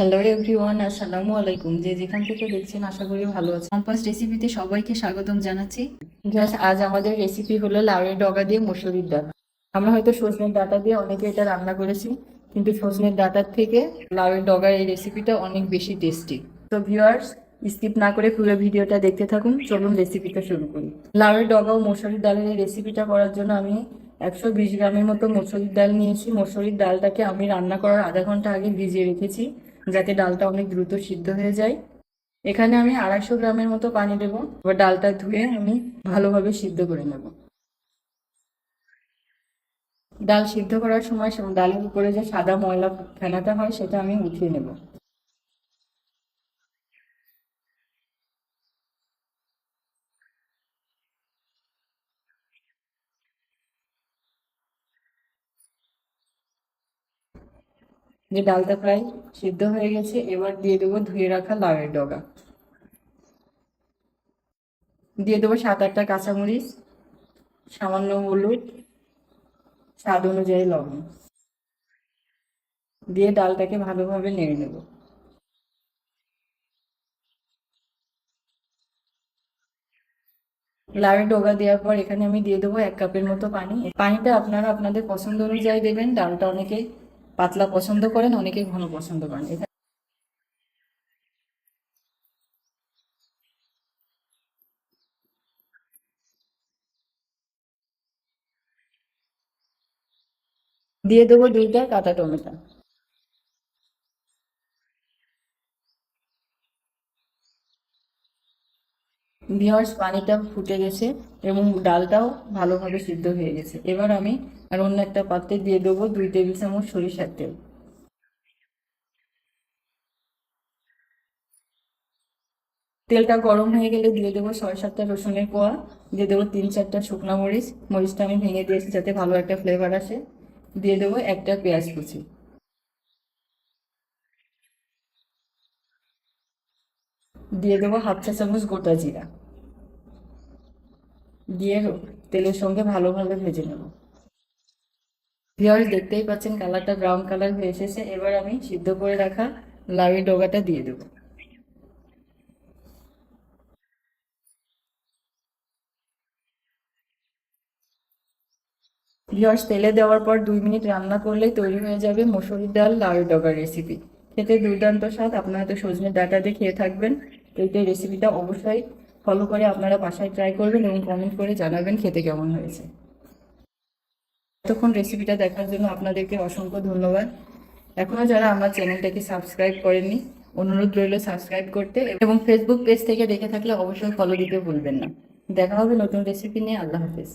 Hello everyone আসসালামু আলাইকুম। যে যেখান থেকে দেখছেন, আশা করি ভালো আছে কম্পাস রেসিপিতে সবাইকে স্বাগতম জানাচ্ছি। জাস্ট আজ আমাদের রেসিপি হলো লাউয়ের ডগা দিয়ে মুসুরির ডাল। আমরা হয়তো সজনের ডাটা দিয়ে অনেকে এটা রান্না করেছি, কিন্তু সজনের ডাটার থেকে লাউয়ের ডগার এই রেসিপিটা অনেক বেশি টেস্টি তো ভিউয়ার্স স্কিপ না করে পুরো ভিডিওটা দেখতে থাকুন। চলুন রেসিপিটা শুরু করি। লাউয়ের ডগা ও মসুরির ডালের এই রেসিপিটা করার জন্য আমি একশো বিশ গ্রামের মতো মসুরির ডাল নিয়েছি। মসুরির ডালটাকে আমি রান্না করার আধা ঘণ্টা আগে ভিজিয়ে রেখেছি। যাতে ডালটা অনেক দ্রুত সিদ্ধ হয়ে যায়। এখানে আমি আড়াইশো গ্রামের মতো পানি দেবো। এবার ডালটা ধুয়ে আমি ভালোভাবে সিদ্ধ করে নেব। ডাল সিদ্ধ করার সময় ডালের উপরে যে সাদা ময়লা ফেনাটা হয়, সেটা আমি উঠিয়ে নেব। যে ডালটা প্রায় সিদ্ধ হয়ে গেছে, এবার দিয়ে দেবো ধুয়ে রাখা লাউয়ের ডগা। দিয়ে দেবো সাত আটটা কাঁচামরিচ, সামান্য হলুদ, স্বাদ অনুযায়ী লবণ। দিয়ে ডালটাকে ভালোভাবে নেড়ে নেব। লাউয়ের ডগা দেওয়ার পর এখানে আমি দিয়ে দেবো এক কাপের মতো পানি। পানিটা আপনারা আপনাদের পছন্দ অনুযায়ী দেবেন, ডালটা অনেকে পাতলা পছন্দ করেন অনেকে ঘন পছন্দ করেন। দিয়ে দেবো দুইটা কাঁচা টমেটো। ভিওয়ার্স পানিটা ফুটে গেছে এবং ডালটাও ভালোভাবে সিদ্ধ হয়ে গেছে। এবার আমি আর অন্য একটা পাত্রে দিয়ে দেবো দুই টেবিল চামচ সরিষার তেল। তেলটা গরম হয়ে গেলে দিয়ে দেবো ছয় সাতটা রসুনের কোয়া, দিয়ে দেবো তিন চারটা শুকনো মরিচ। মরিচটা আমি ভেঙে দিয়েছি যাতে ভালো একটা ফ্লেভার আসে। দিয়ে দেবো একটা পেঁয়াজ কুচি। দিয়ে দেবো হাফ চা চামচ গোটা জিরা। দিয়ে তেলের সঙ্গে ভালোভাবে ভেজে নেব। ভিওয়ার্স, দেখতেই পাচ্ছেন কালারটা ব্রাউন কালার হয়ে এসেছে। এবার আমি সিদ্ধ করে রাখা লাউয়ের ডগাটা দিয়ে দেবো। ভিওয়ার্স, তেলে দেওয়ার পর দুই মিনিট রান্না করলেই তৈরি হয়ে যাবে মসুরির ডাল লাউয়ের ডগার রেসিপি খেতে দুর্দান্ত স্বাদ। আপনারা তো সজনে ডাটা দিয়ে খেয়ে থাকবেন। তো এই রেসিপিটা অবশ্যই ফলো করে আপনারা বাসায় ট্রাই করবেন এবং কমেন্ট করে জানাবেন খেতে কেমন হয়েছে। এতক্ষণ রেসিপিটা দেখার জন্য আপনাদেরকে অসংখ্য ধন্যবাদ। এখনও যারা আমার চ্যানেলটাকে সাবস্ক্রাইব করেননি, অনুরোধ রইল সাবস্ক্রাইব করতে এবং ফেসবুক পেজ থেকে দেখে থাকলে অবশ্যই ফলো দিতে ভুলবেন না। দেখা হবে নতুন রেসিপি নিয়ে। আল্লাহ হাফেজ।